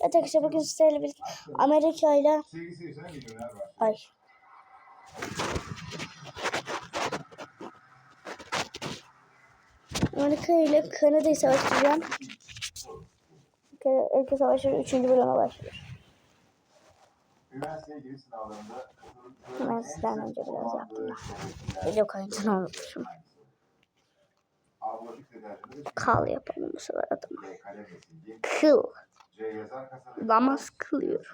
Evet arkadaşlar bugün sizlerle birlikte Amerika ile ay Amerika ile Kanada'yı savaştıracağım. Ülke Savaşları 3. bölüme başlıyor. Üniversiteye giriş sınavlarında Hemen sizden önce biraz yaptım. Video kaydını unutmuşum. Kal yapalım bu sefer adamı. Kıl. Namaz kılıyor.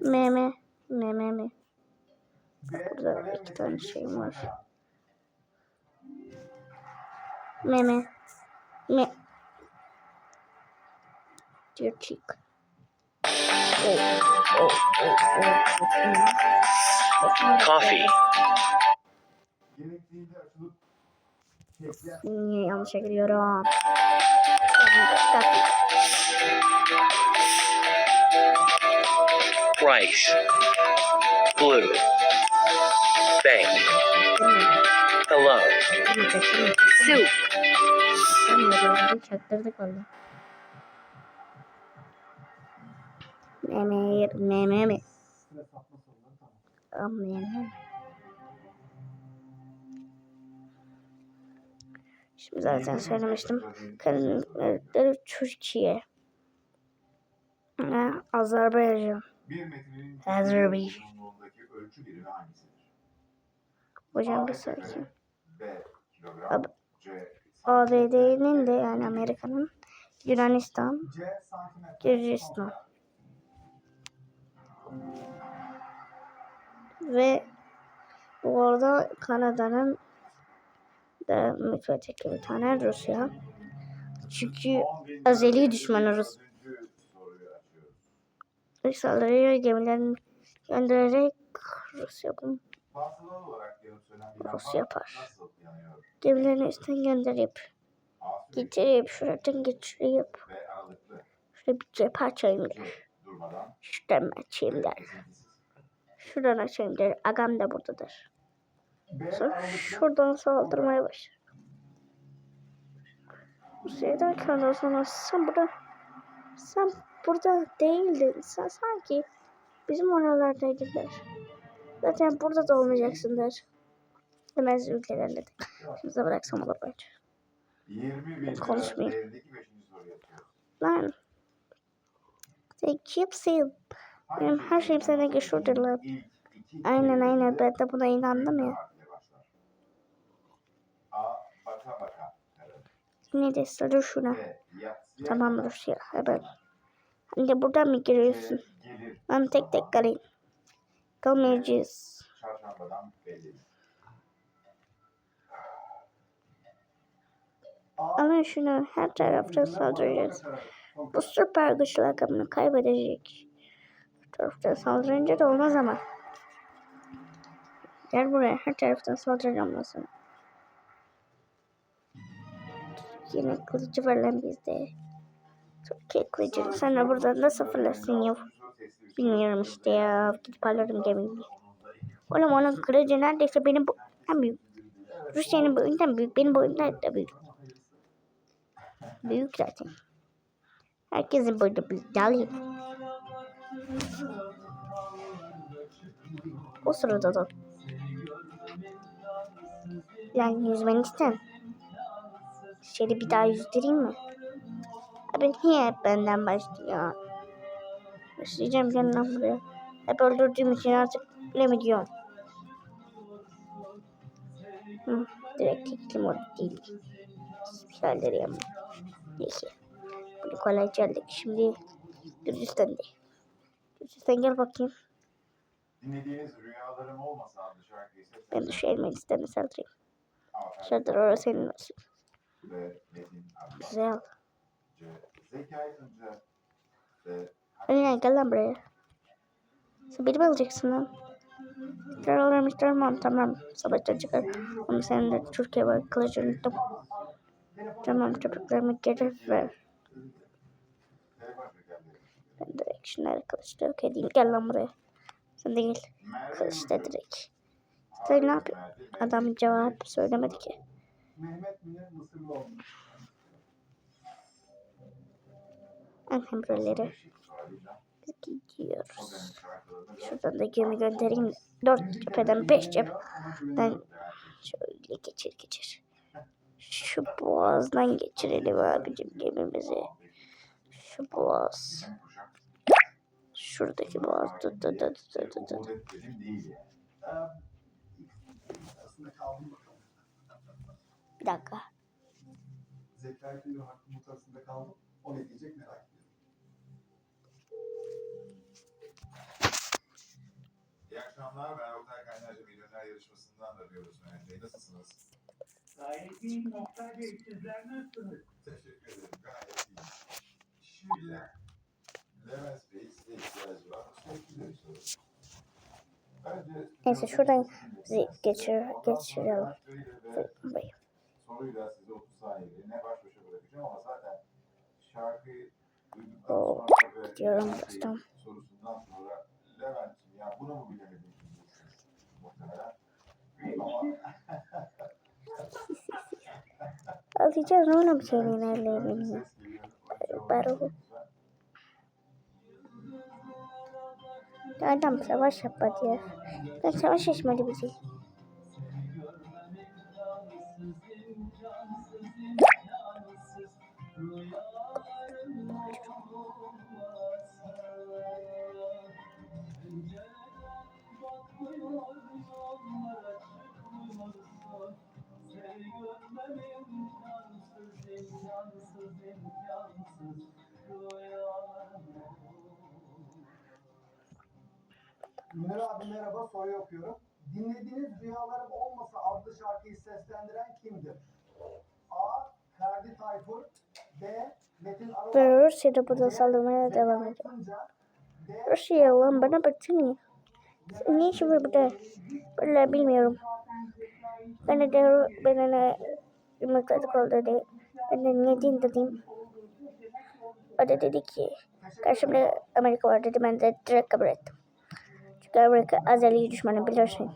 Meme. Meme mi? Burada iki tane şeyim var. Meme. Me. Dear cheek. Oh, oh, oh, oh, Coffee. Rice. Blue. Bank. Hello. Soup. Çaktırdık valla. Meme, meme mi? Meme. Şimdi zaten söylemiştim. Karadeniz Türkiye. Ha, Azerbaycan. bir metrinin Azerbaycan. ölçü birimi hangisidir? Hocam bir sorayım. B. Kilogram Ab- C. ABD'nin de yani Amerika'nın Yunanistan, Gürcistan ve bu arada Kanada'nın da müttefiki bir tane Rusya. Çünkü azeli düşmanı Rus. Açıyoruz. saldırıya gemilerini göndererek Rusya bunu Fasılalı olarak yanıp sönen bir Rus yapar. gemilerini üstten gönderip getirip şuradan geçirip şurada bir cephe açayım der. Şuradan açayım der. Şuradan açayım der. Agam da buradadır. Sonra şuradan saldırmaya başlar. Rusya derken sonra sen burada sen burada değildin. Sen sanki bizim oralardaydın der. Zaten burada da olmayacaksın der. Demez ülkelerle de. Şimdi de bıraksam olur bence. 20 bin Konuşmayayım. lira değerindeki 5. soruyu açıyoruz. Lan. Sen kimsin? Benim her şeyim sana geçiyordur lan. Aynen aynen ben de buna inandım ya. Ne de sarı şuna. Tamam. Rusya. Evet. Şimdi buradan mı giriyorsun? Ben tek tek kalayım. Kalmayacağız. Alın şunu her taraftan saldıracağız. Bu süper güçlü akımını kaybedecek. Her taraftan saldırınca da olmaz ama. Gel buraya her taraftan saldıracağım ben sana. Yine kılıcı var lan bizde. Türkiye kılıcını sen de buradan nasıl fırlasın ya? Bilmiyorum işte ya. Gidip alırım gemiyi. Oğlum onun kılıcı neredeyse benim boyumdan büyük. Rusya'nın boyundan büyük. Benim boyumdan da büyük. Büyük zaten. Herkesin boyunda büyük. Dali. O sırada da. Yani yüzmeni istem. Şöyle bir daha yüzdüreyim mi? Abi niye hep benden başlıyor? Başlayacağım lan buraya. Hep öldürdüğüm için artık bilemediyorum. Hı, direkt gittim orada değil. Güzelleri ama. Neyse. Bunu kolayca aldık. Şimdi Gürcistan'da. Gürcistan gel bakayım. Dinlediğiniz rüyalarım olmasa adlı şarkıyı Ben de şu Ermenistan'a saldırayım. Şuradan orası senin olsun. Güzel. C. Zekai Tunca ve Aynen gel lan buraya. Sen beni mi alacaksın lan? Tekrar alırım tamam tamam. Savaştan çıkar. Ama senin de Türkiye var kılıcı unuttum. Tamam köpeklerimi geri ver. Ben direkt şunları kılıçta yok edeyim. Gel lan buraya. Sen de gel. Münir, direkt. Sen ne yapıyorsun? Adam cevap söylemedi ki. Mehmet Münir Mısırlı olmuş. Hem buraları gidiyoruz. Şuradan da gemi göndereyim. Dört cepheden beş cepheden şöyle geçir geçir. Şu boğazdan geçirelim abicim gemimizi. Şu boğaz. Şuradaki boğaz. Dı dı dı dı dı dı. Bir dakika. Tüylü Hakkı mutasında kaldım. O ne diyecek merak ediyorum. İyi akşamlar. Ben Oktay Kaynarca Milyoner Yarışması'ndan arıyoruz Mehmet Bey. Nasılsınız? Gayet iyi Oktay Bey. Sizler nasılsınız? Teşekkür ederim. Gayet iyi. Şimdi Levent Bey size ihtiyacı var. Sürekli bir soru. Neyse, şuradan bizi geçir, geçirelim. soruyla size 30 saniyeliğine baş başa bırakacağım ama zaten şarkıyı duyduktan sonra ve Levent sorusundan sonra Levent'ciğim ya bunu mu bilemedin diyeceksiniz muhtemelen. Alacağız oğlum senin ellerini. ses geliyor. Baru. Adam savaş yapma diye. Ben savaş açmadı bizi. Münir abi merhaba soruyu okuyorum. Dinlediğiniz Rüyalarım Olmasa adlı şarkıyı seslendiren kimdir? A. Ferdi Tayfur B. Metin Arılar Ve Rusya'da burada saldırmaya devam ediyor. Tunca D. Rusya lan bana baksana. İşin var burada? Vallahi bilmiyorum. Ben de ben de yumurtalık oldu dedi. Ben de ne diyeyim dedim. O da dedi ki karşımda Amerika var dedi. Ben de direkt kabul ettim. Amerika Azeri düşmanı bilirsin.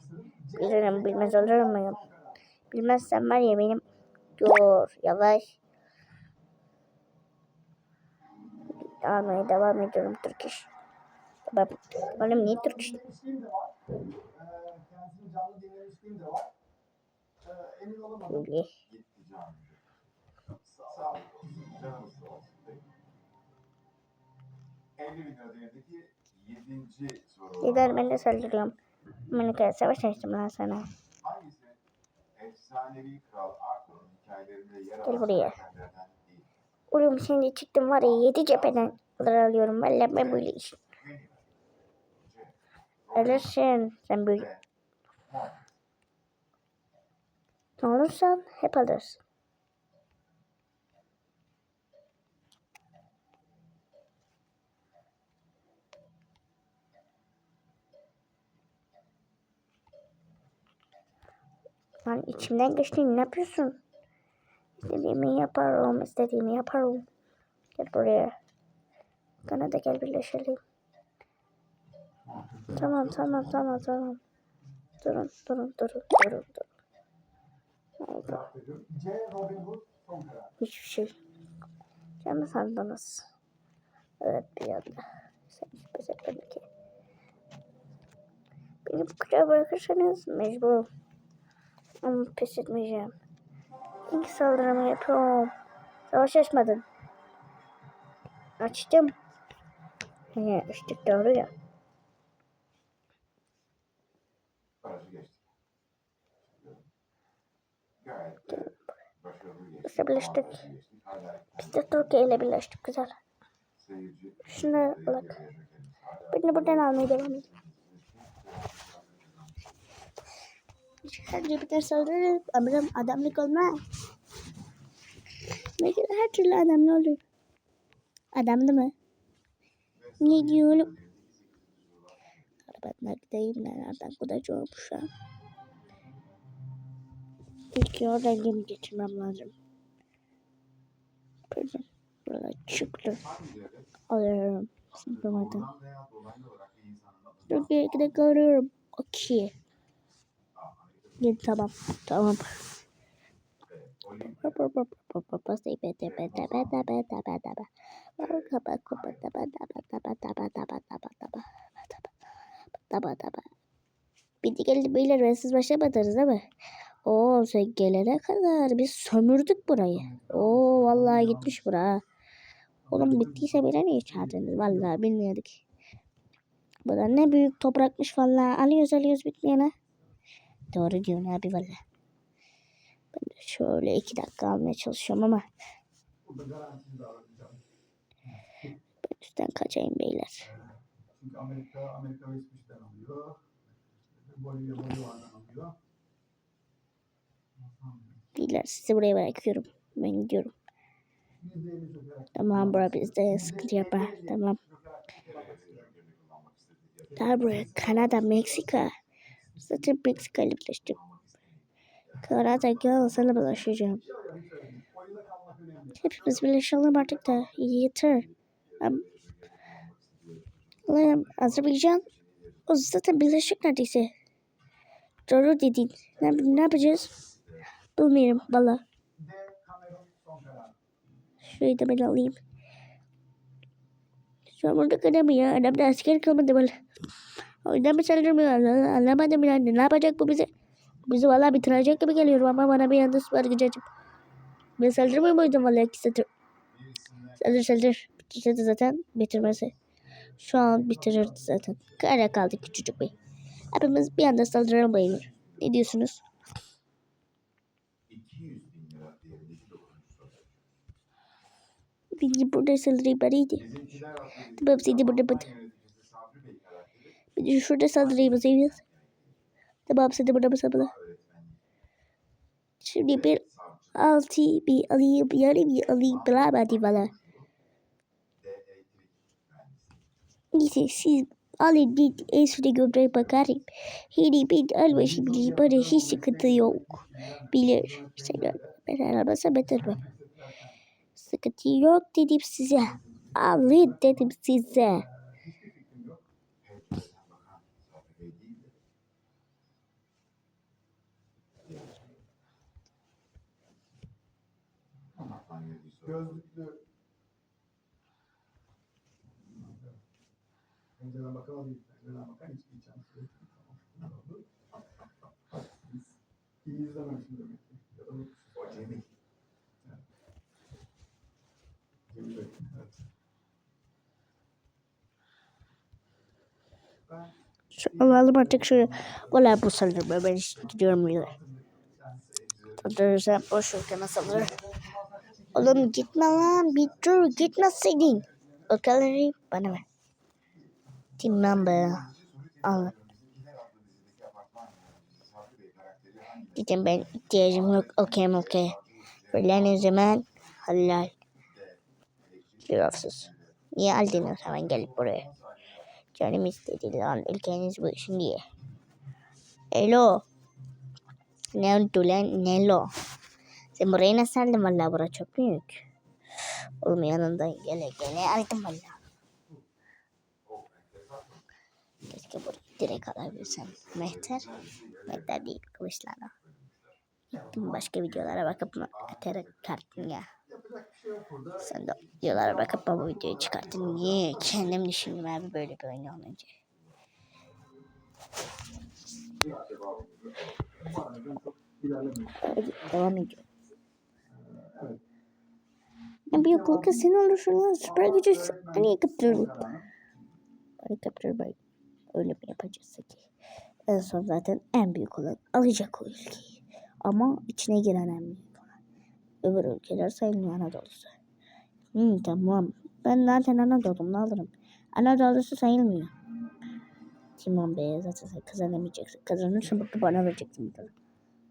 Bilirim bilmez olur muyum? Bilmezsen var ya benim. Dur yavaş. Almaya devam ediyorum Türk iş. Tamam. Oğlum niye Türk iş? Böyle. Sağ olun. Canımız sağ olsun. Peki. 50 bin lira değerindeki 7. soru. Gider ben de saldırıyorum. Amerika'ya savaş açtım lan sana. Hangisi efsanevi kral Arthur'un hikayelerinde yer Gel alan buraya. karakterlerden değil? Oğlum şimdi çıktım var ya yedi cepheden alır alıyorum. Valla ben böyle iş. Alırsın sen böyle. Ne olursan hep alırsın. Lan içimden geçti ne yapıyorsun? İstediğimi yaparım, istediğimi yaparım. Gel buraya. Kanada gel birleşelim. Tamam tamam tamam tamam. Durun durun durun durun durun. Oldu? Hiçbir şey. Canı sandınız. Evet bir anda. Sen hiç pes etmedin ki. Beni bu kadar bırakırsanız mecburum. Ama pes etmeyeceğim. İlk saldırımı yapıyorum. Savaş açmadın. Açtım. He, açtık doğru ya. De birleştik. Biz de Türkiye ile birleştik güzel. Şuna bak. Beni buradan almaya devam edin. Her bir saldırır. Amram adamlık olmaz. Kadar her türlü adamlı olur. Adamlı mı? Ne diyorum? Arabatına gideyim ben nereden kudacağım şu an. İlk oradan gemi geçirmem lazım. Böyle, böyle çıktı. Alıyorum. Sıkılmadım. olarak bir gidip alıyorum. Okey. Gel tamam. Tamam. de geldi beyler ben siz başlamadınız değil mi? Oo sen gelene kadar biz sömürdük burayı. Oo vallahi gitmiş bura. Oğlum bittiyse bile niye çağırdınız? Vallahi bilmiyorduk. Bu da ne büyük toprakmış vallahi. Alıyoruz alıyoruz bitmeyene. Doğru diyorsun abi vallahi. Ben de şöyle iki dakika almaya çalışıyorum ama ben üstten kaçayım beyler. Çünkü Amerika, Amerika ve İsviçre'den alıyor. Bolivya, Bolivar'dan alıyor. Beyler sizi buraya bırakıyorum. Ben gidiyorum. Tamam bura bizde sıkıntı yapma. Tamam. Daha buraya Kanada, Meksika. Zaten Meksika ile birleştim. Kanada gel sana bulaşacağım. Hepimiz birleşelim artık da yeter. Ulan Azerbaycan o zaten birleşik neredeyse. Doğru dedin. Ne, ne yapacağız? Bilmiyorum valla. Şurayı da ben alayım. Şu an burada kadamıyor. Adam da asker kalmadı valla. Oyundan mı saldırmıyor? Anla- Anlamadım yani. Ne yapacak bu bize? Bizi valla bitirecek gibi geliyor ama bana bir anda süper gücüm. Ben saldırmıyor muydum valla iki satır? Saldır saldır. Bitirdi zaten bitirmesi. Şu an bitirirdi zaten. Kara kaldı küçücük bey. Hepimiz bir anda saldıralım bayılır. Ne diyorsunuz? 200 bin lira değerindeki dokuzuncu soru. Bilgi burada saldırayım bariydi. Tamam seni burada bıdı. yöneticisi Sabri Bey karakteri Bir de şurada saldırayım basayım. Tamam seni burada basabilir. öğretmen, Şimdi bir altı bir alayım yarı bir alayım bulamadım mühendisi. Neyse siz alın git en sona gömleğe bakarım. Hani ben almışım bile bana hiç sıkıntı yok. Bilir. Sen ben aramasa betermem. Sıkıntı yok dedim size. Alın dedim size. Tecrübeden bakan Sabri Bey değil de Anlatman geldiği soru. Gözlüklü. Pencereden bakan değil. Pencereden bakan. Tamam. Ne oldu? İyi izlememişim demek ki. Ya da unutmuşum. O Cemil. Cemil Bey, evet. Ben Şu alalım artık şunu. Valla bu saldırma ben hiç gidiyorum bile. Saldırırsan boş ver kana saldırır. Oğlum gitme lan bir dur gitmeseydin. Kalori bana ver. Tamam be. Al. Dedim ben ihtiyacım yok. Okey okey. Fırlanın zaman halal. Cevapsız. Niye aldınız hemen gelip buraya? Canım istedi lan ülkeniz bu işin diye. Elo. Ne oldu lan? Nelo. Sen burayı nasıl aldın valla bura çok büyük. Oğlum yanından gele gele aldım valla. Keşke burayı direkt alabilsem. Mehter. Mehter değil kılıçlarla. Gittim başka videolara bakıp mı atarak kartın ya. Sen de videolara bakıp bu videoyu çıkarttın. Niye? Kendim düşündüm abi böyle bir oyun olunca. Ben. Hadi devam ediyorum. Evet. En büyük korku senin olursun. Süper gücü hani kaptırırım. Kararı. Hani kaptırmayın. Öyle mi yapacağız ki? En son zaten en büyük olan alacak o ülkeyi. Ama içine giren en büyük olan. Öbür ülkeler sayılmıyor Anadolu'su. Hmm, tamam. Ben zaten Anadolu'm alırım. Anadolu'su sayılmıyor. Timon Bey zaten sen kazanamayacaksın. Kazanırsan bak bana vereceksin.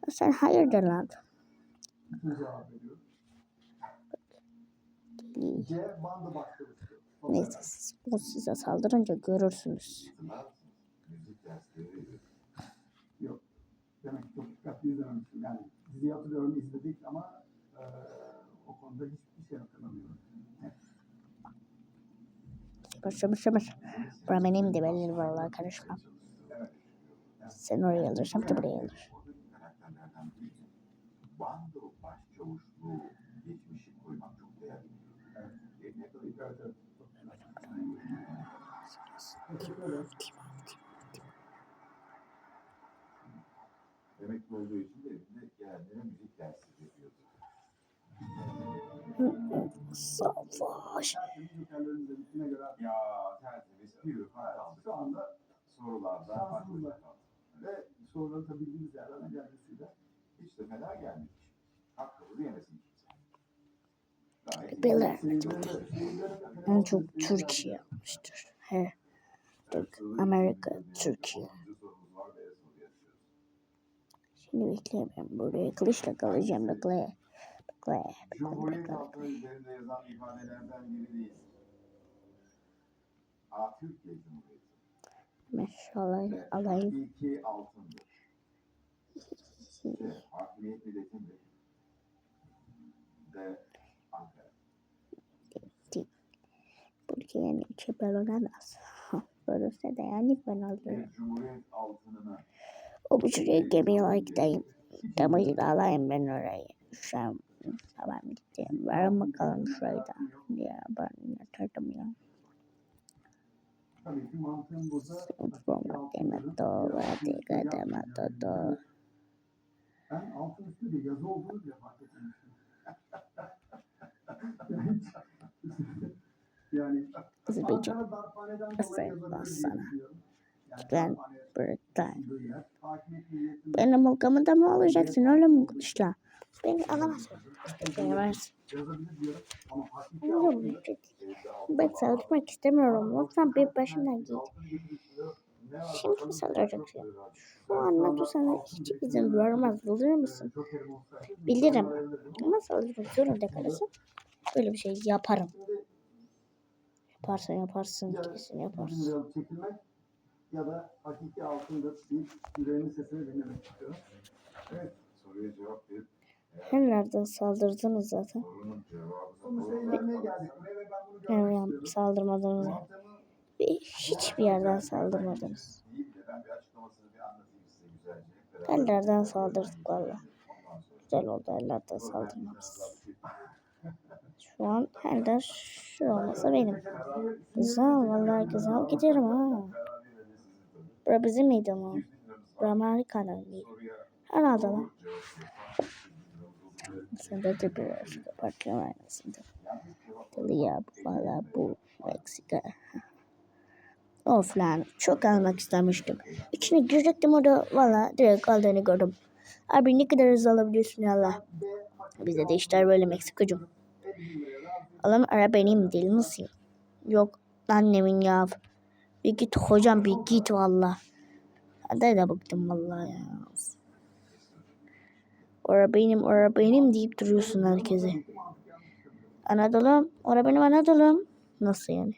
Sen hayırdır lan? Baktırıcı. Neyse o size saldırınca görürsünüz. Yok. Demek ki çok dikkatli izlememişim. Yani diziyi hatırlıyorum izledik ama eee o konuda hiçbir şey hatırlamıyorum. Evet. Şımır şımır şımır. Bura benim de belli vallahi karışmam. Sen oraya alırsan da buraya alır. Bando Başçavuş bu geçmişi koymak çok değerli. Evet. Ederim. Emekli olduğu için de evinde gelenlere müzik dersi veriyordu. Savaş. Seyircilerine En çok Türkiye yapmıştır. He. Türk, Amerika, Türkiye. Ve. Şimdi bekle ben buraya kılıçla kalacağım bekle. Bekle. Cumhuriyet halkı üzerinde yazan B. alayım. İki. Hakimiyet milletindir. D. Yani çöpel olamaz. Böylese de yani ben altınını O şuraya gemiye gideyim. Gemiyi de alayım ben orayı. Şu an tamam gideceğim. Varın bakalım şurada. Ya ben yatırdım ya. tabii ki mantığım burada Forma deme doğru. Diga deme doğru. ben altın üstü bir yazı olduğunu bile fark etmemiştim. dolayı Aferin sana. Ben darphane burada. bulunduğu yer, hakimiyet milletin- Benim ılgamı da mı alacaksın oğlum kılıçla? Beni alamazsın. Beni versin. hakiki Oğlum, altında Ben saldırmak istemiyorum. Lütfen bir başından git. Şimdi saldıracaksın. Şu anlatı sana hiç izin vermez. Biliyor musun? Bilirim. Ama saldırmak zorunda kalırsın. Böyle bir şey yaparım. Yaparsan yaparsın. Kesin yaparsın. Çekilmek ya da hakiki altındır deyip yüreğinin sesini dinlemek istiyorum. Evet. soruya cevap verip Hem nereden saldırdınız zaten. ve Yani saldırmadınız. Bir- Hiçbir yerden saldırmadınız. değil de ben bir açıklamasını bir anlatayım size güzelce. Hep beraber- Ellerden saldırdık valla. Güzel oldu ellerden saldırmamız. Şu an elden şu olmasa benim. Güzel vallahi güzel giderim ha. Bura bizim miydi ama? Bura Amerika'dan değil. Herhalde lan. Sen de de bir başka. Deli ya bu valla bu Meksika. Of lan çok almak istemiştim. İçine girecektim orada valla direkt aldığını gördüm. Abi ne kadar hızlı alabiliyorsun ya Allah. Bizde de işler böyle Meksikacım. Alan ara benim değil misin? Yok annemin ya. Bir git hocam bir git valla. Hadi de bıktım valla ya. Ora benim, ora benim deyip duruyorsun herkese. Anadolu'm, ora benim Anadolu'm. Nasıl yani?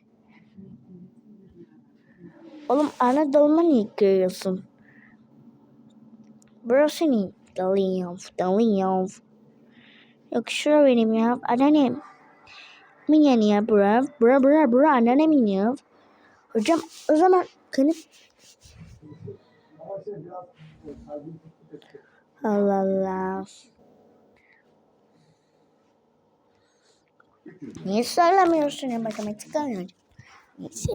Oğlum Anadolu'ma niye giriyorsun? Burası ne? Dalıyım, dalıyım. Yok şura benim ya, anneannem. Min ya bura, bura bura bura anneannemin ya. Hocam o zaman kanıt. Allah Allah. Niye söylemiyorsun ya matematik öğrenci? Neyse.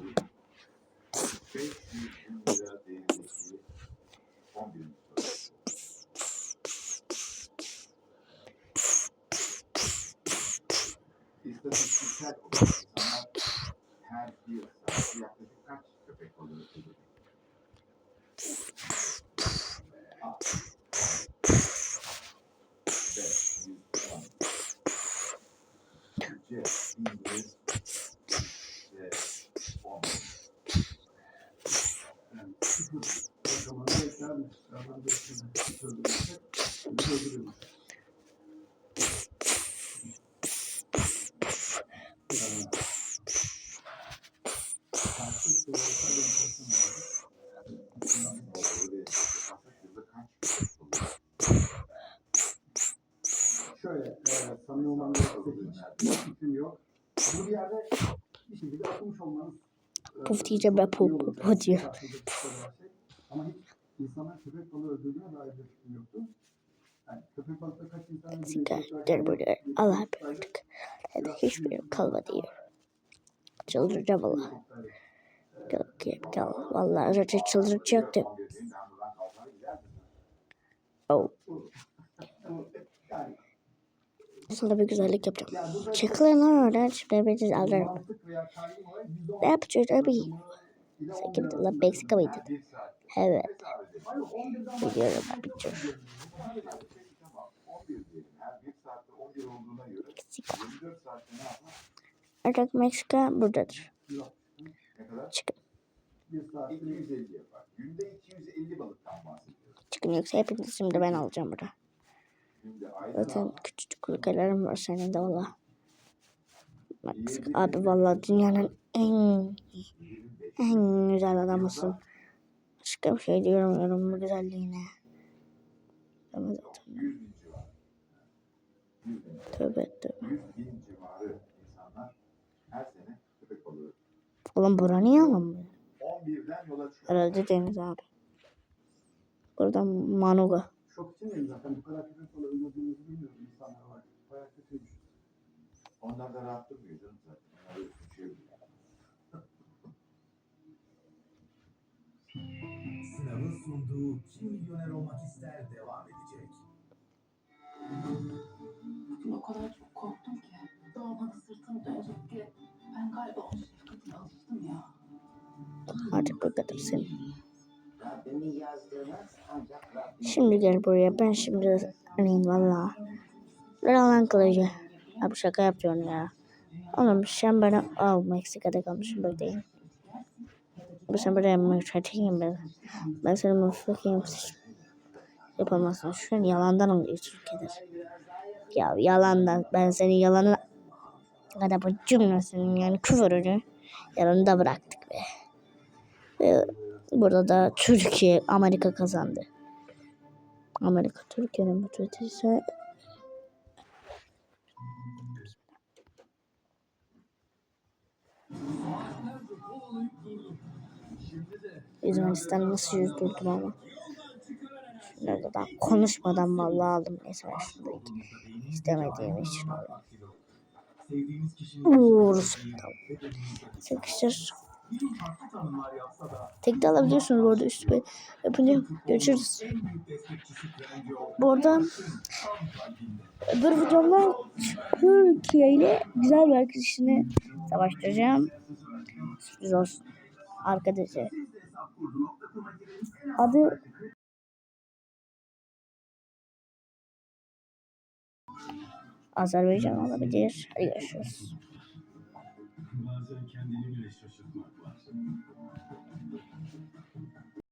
500 bin lira değerindeki 11. soru. İstatistiksel olarak insanlar her bir saatte yaklaşık kaç köpek balığı öldürür? A. B. 110. C. İngiliz. D. 10. Yani sıfır rakamına eklermiş. Rakamı beklemek. Öldürürsek, bizi öldürürmüş. Yani, farklı sayısal enflasyon var. Öyle yaparsak yılda kaç köpek balığı Şöyle, e, samimi gerekirse hiç yok. Bu bir yerde bir şekilde okumuş olmanız e, Puf diyeceğim ben, puf, puf, puf diyor. Şey. Ama hiç insanlar köpek balığı öldürdüğüne dair bir fikrim yoktu. Yani köpek balıkta kaç insan Sigara Allah büyüdük. Hadi hiçbirim kalmadı. Çıldıracağım valla. Gel gel gel. Valla zaten çıldıracaktım. Oh. Sana bir güzellik yapacağım. Çekilin lan oradan. Şimdi beni alırım. Ne yapacağız abi? Sen kimdin lan? Meksika mıydın? Evet. Hayır, 11'den Biliyorum. Artık Meksika buradadır. Ne kadar? Çıkın. bir saat 250 yapar. Günde 250 balıktan bahsediyoruz. Çıkın yoksa hepinizi şimdi ben alacağım burada. Zaten küçücük ülkelerim var senin de valla. Meksika abi valla dünyanın en en güzel adamısın. Başka bir şey diyemiyorum bu güzelliğine. Ama zaten köpek balığı. Oğlum bura niye alamıyor? 11'den yola çıkıyor. Herhalde deniz abi. Burada Manuga. Şok içindeyim zaten. Bu kadar köpek balığı öldürdüğümüzü bilmiyorum insanlar var. Bayağı kötüymüş. Onlar da rahat durmuyor canım zaten. Onlar öyle. Sınavın sunduğu Kim Milyoner Olmak İster devam edecek. Bugün o kadar çok korktum ki. Doğmadı sırtım dönecek diye. Ben galiba onun şefkatine alıştım ya. Artık bu kadar senin. Şimdi gel buraya. Ben şimdi arayayım valla. Lan kılıcı. Abi şaka yapıyorsun ya. Oğlum sen bana... Oh Meksika'da kalmışım bekleyin. Abi sen buraya müşateyim ben. Ben seni mutfakayım. Yapamazsın. Şu an yalandan oluyor Türkiye'de. Ya yalandan. Ben seni yalanı... Kadar bu cümlesinin yani küfürünü yanında bıraktık be. Ve burada da Türkiye, Amerika kazandı. Amerika Türkiye'nin bu ise Yunanistan nasıl yüzdürdüm ama. Şunları da konuşmadan vallahi aldım. Neyse ben şunu istemediğim için tanımlar yapsa da Tek de alabiliyorsunuz bu arada üstüme yapınca. Görüşürüz. Bu arada öbür videomda Türkiye ile güzel bir arkadaşını savaştıracağım. Sürpriz olsun. Arkadaşı. Adı Azerbaycan olabilir. Hadi görüşürüz. Bazen kendini bile şaşırtmak var.